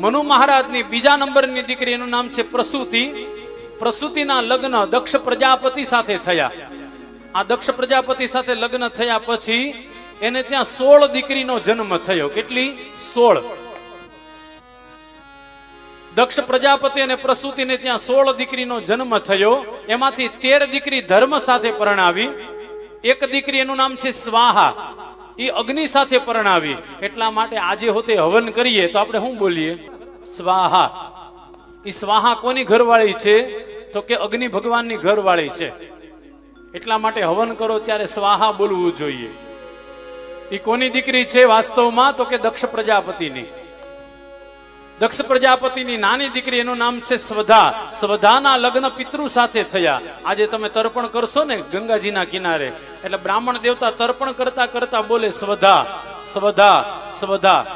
મનુ મહારાજની બીજા નંબરની દીકરી એનું નામ છે પ્રસૂતિ. પ્રસૂતિના લગ્ન દક્ષ પ્રજાપતિ સાથે થયા. આ દક્ષ પ્રજાપતિ સાથે લગ્ન થયા પછી એને ત્યાં સોળ દીકરીનો જન્મ થયો. કેટલી? સોળ. દક્ષ પ્રજાપતિ અને પ્રસૂતિને ત્યાં સોળ દીકરીનો જન્મ થયો. એમાંથી તેર દીકરી ધર્મ સાથે પરણાવી. એક દીકરી એનું નામ છે સ્વાહા. એ અગ્નિ સાથે પરણાવી. એટલા માટે આજે હોતે હવન કરીએ તો આપણે શું બોલીએ? સ્વાહા. એ સ્વાહા કોની ઘરવાળી છે? તો કે અગ્નિ ભગવાનની ઘરવાળી છે. એટલા માટે હવન કરો ત્યારે સ્વાહા બોલવું જોઈએ. એ કોની દીકરી છે વાસ્તવમાં? તો કે દક્ષ પ્રજાપતિની. દક્ષ પ્રજાપતિની નાની દીકરી, એનું નામ છે સ્વધા. સ્વધાના લગ્ન પિતૃ સાથે થયા. આજે તમે તર્પણ કરશો ને ગંગાજીના કિનારે. એટલે બ્રાહ્મણ દેવતા તર્પણ કરતા કરતા બોલે, સ્વધા સ્વધા સ્વધા.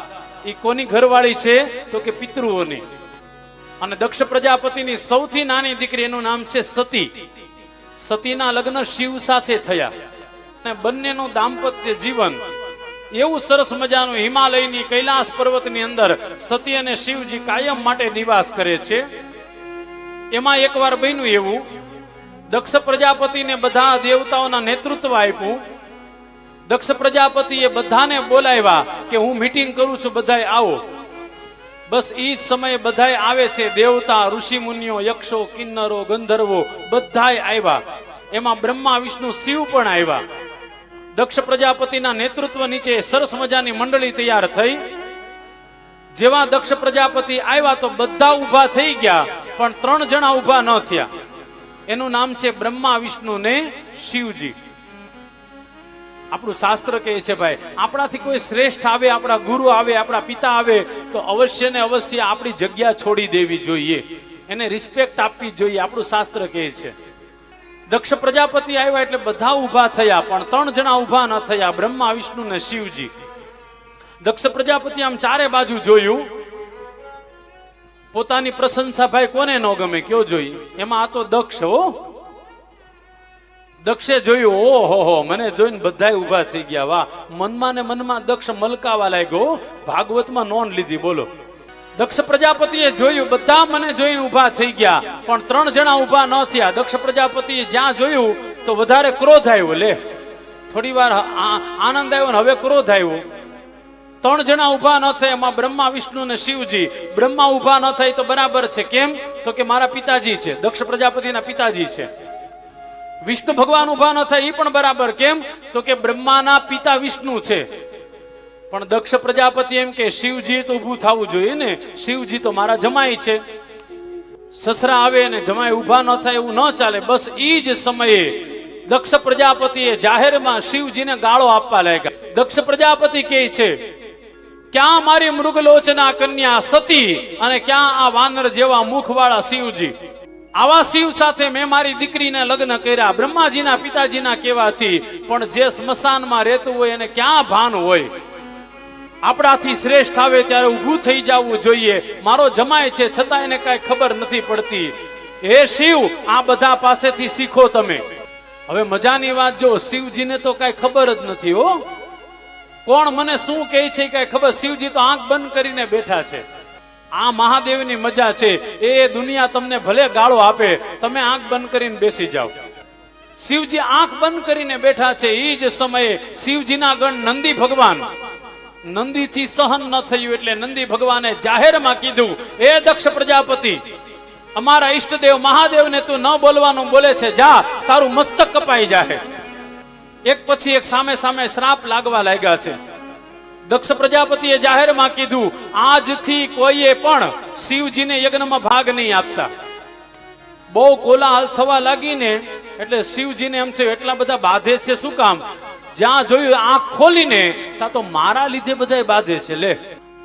એ કોની ઘરવાળી છે? તો કે પિતૃઓની. અને દક્ષ પ્રજાપતિની સૌથી નાની દીકરી, એનું નામ છે સતી. સતીના લગ્ન શિવ સાથે થયા. અને બંનેનું દાંપત્ય જીવન એવું સરસ મજાનું હિમાલયની કૈલાસ પર્વતની અંદર સતી અને શિવજી કાયમ માટે નિવાસ કરે છે. એમાં એકવાર બન્યું એવું. દક્ષ પ્રજાપતિને બધા દેવતાઓના નેતૃત્વ આપ્યું. દક્ષ પ્રજાપતિએ બધાને બોલાવ્યા કે હું મીટિંગ કરું છું, બધાય આવો. બસ એ જ સમયે બધાય આવે છે, દેવતા, ઋષિ મુનિઓ, યક્ષો, કિન્નરો, ગંધર્વો, બધાય આવ્યા. એમાં બ્રહ્મા, વિષ્ણુ, શિવ પણ આવ્યા. દક્ષ પ્રજાપતિના નેતૃત્વ નીચે સરસ મજાની મંડળી તૈયાર થઈ. જેવા દક્ષ પ્રજાપતિ આવ્યા તો બધા ઊભા થઈ ગયા, પણ ત્રણ જણા ઊભા ન થયા. એનું નામ છે બ્રહ્મા, વિષ્ણુ ને શિવજી. આપણું શાસ્ત્ર કહે છે, ભાઈ, આપણાથી કોઈ શ્રેષ્ઠ આવે, આપણા ગુરુ આવે, આપણા પિતા આવે, તો અવશ્ય ને અવશ્ય આપણી જગ્યા છોડી દેવી જોઈએ. એને રિસ્પેક્ટ આપવી જોઈએ. આપણું શાસ્ત્ર કહે છે. દક્ષ પ્રજાપતિ આવ્યા એટલે બધા ઊભા થયા, પણ ત્રણ જણા ઊભા ન થયા. બ્રહ્મા, વિષ્ણુ ને શિવજી. દક્ષ પ્રજાપતિ આમ ચારે બાજુ જોયું. પોતાની પ્રશંસા ભાઈ કોને ન ગમે, કયો જોઈ? એમાં આ તો દક્ષ, હો. દક્ષે જોયું, ઓહો હો, મને જોઈને બધાય ઊભા થઈ ગયા. વાહ, મનમાં ને મનમાં દક્ષ મલકાવા લાગ્યો ભાગવતમાં નોંધ લીધી, બોલો. દક્ષ પ્રજાપતિએ જોયું, બધા મને જોઈને ઊભા થઈ ગયા, પણ ત્રણ જણા ઊભા ન થયા. દક્ષ પ્રજાપતિએ જ્યાં જોયું, તો વધારે ક્રોધ આવ્યો, લે. થોડી વાર આનંદ આવ્યો ને હવે ક્રોધ આવ્યો. ત્રણ જણા ઊભા ન થાય, એમાં બ્રહ્મા, વિષ્ણુ અને શિવજી. બ્રહ્મા ઊભા ન થાય તો બરાબર છે. કેમ? તો કે મારા પિતાજી છે. દક્ષ પ્રજાપતિના પિતાજી છે. વિષ્ણુ ભગવાન ઊભા ન થાય એ પણ બરાબર. કેમ? તો કે બ્રહ્માના પિતા વિષ્ણુ છે. પણ દક્ષ પ્રજાપતિ એમ કે શિવજી તો ઊભું થવું જોઈએ ને. શિવજી તો મારા જમાય છે. સસરા આવે ને જમાય ઊભા ન થાય એવું ન ચાલે. બસ ઈ જ સમયે દક્ષ પ્રજાપતિએ જાહેરમાં શિવજીને ગાળો આપવા લાગ્યા. દક્ષ પ્રજાપતિ કહે છે, ક્યાં મારી મૃગલોચના કન્યા સતી અને ક્યાં આ વાનર જેવા મુખવાળા શિવજી? આવા શિવ સાથે મેં મારી દીકરીને લગ્ન કર્યા. બ્રહ્માજીના પિતાજીના કહેવાથી પણ જે સ્મશાનમાં રહેતું હોય એને ક્યાં ભાન હોય? આપણાથી શ્રેષ્ઠ આવે ત્યારે ઊભું થઈ જવું જોઈએ. મારો જમાય છે, છતાં એને કાંઈ ખબર નથી પડતી. હે શિવ, આ બધા પાસેથી શીખો તમે. હવે મજાની વાત જો, શિવજીને તો કાંઈ ખબર જ નથી, હો. કોણ મને શું કહે છે કાંઈ ખબર? શિવજી તો આંખ બંધ કરીને બેઠા છે. આ મહાદેવની મજા છે. એ દુનિયા તમને ભલે ગાળો આપે, તમે આંખ બંધ કરીને બેસી જાઓ. શિવજી આંખ બંધ કરીને બેઠા છે. એ જ સમયે શિવજીના ગણ નંદી ભગવાન. નંદીથી સહન ન થયું એટલે નંદી ભગવાને જાહેરમાં કીધું એ દક્ષ પ્રજાપતિ, અમારા ઈષ્ટદેવ મહાદેવને તું ન બોલવાનું બોલે છે, જા, તારું મસ્તક કપાઈ જાહે. એક પછી એક સામે સામે શ્રાપ લાગવા લાગ્યા છે. દક્ષ પ્રજાપતિએ જાહેરમાં કીધું, આજથી કોઈએ પણ શિવજીને યજ્ઞમાં ભાગ નહીં આપતા. બહુ કોલાહલ થવા લાગીને, એટલે શિવજીને એમ થયું, એટલા બધા બાંધે છે, શું કામ? જ્યાં જોયું આંખ ખોલીને, તા તો મારા લીધે બધા બાંધે છે, લે.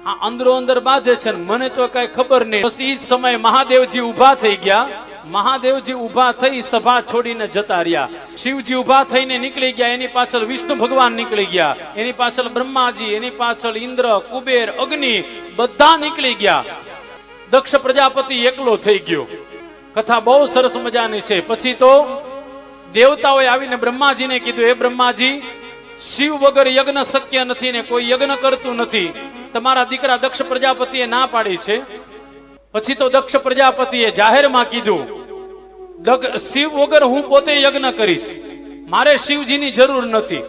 આ અંદરો અંદર બાંધે છે મને તો કઈ ખબર નહીં. બસ એ સમયે મહાદેવજી ઊભા થઈ ગયા. મહાદેવજી ઊભા થઈ સભા છોડીને જતા રહ્યા. શિવજી ઊભા થઈને નીકળી ગયા. એની પાછળ વિષ્ણુ ભગવાન નીકળી ગયા. એની પાછળ બ્રહ્માજી, એની પાછળ ઇન્દ્ર, કુબેર, અગ્નિ બધા નીકળી ગયા. દક્ષ પ્રજાપતિ એકલો થઈ ગયો. કથા બહુ સરસ મજાની છે. પછી તો દેવતાઓએ આવીને બ્રહ્માજીને કીધું એ બ્રહ્માજી શિવ વગર યજ્ઞ શક્ય નથી ને કોઈ યજ્ઞ કરતું નથી. તમારા દીકરા દક્ષ પ્રજાપતિએ ના પાડી છે. પછી તો દક્ષ પ્રજાપતિએ જાહેરમાં કીધું શિવ વગર હું પોતે યજ્ઞ કરીશ. મારે શિવજીની જરૂર નથી.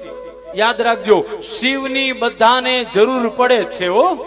યાદ રાખજો, શિવની બધાને જરૂર પડે છે હો.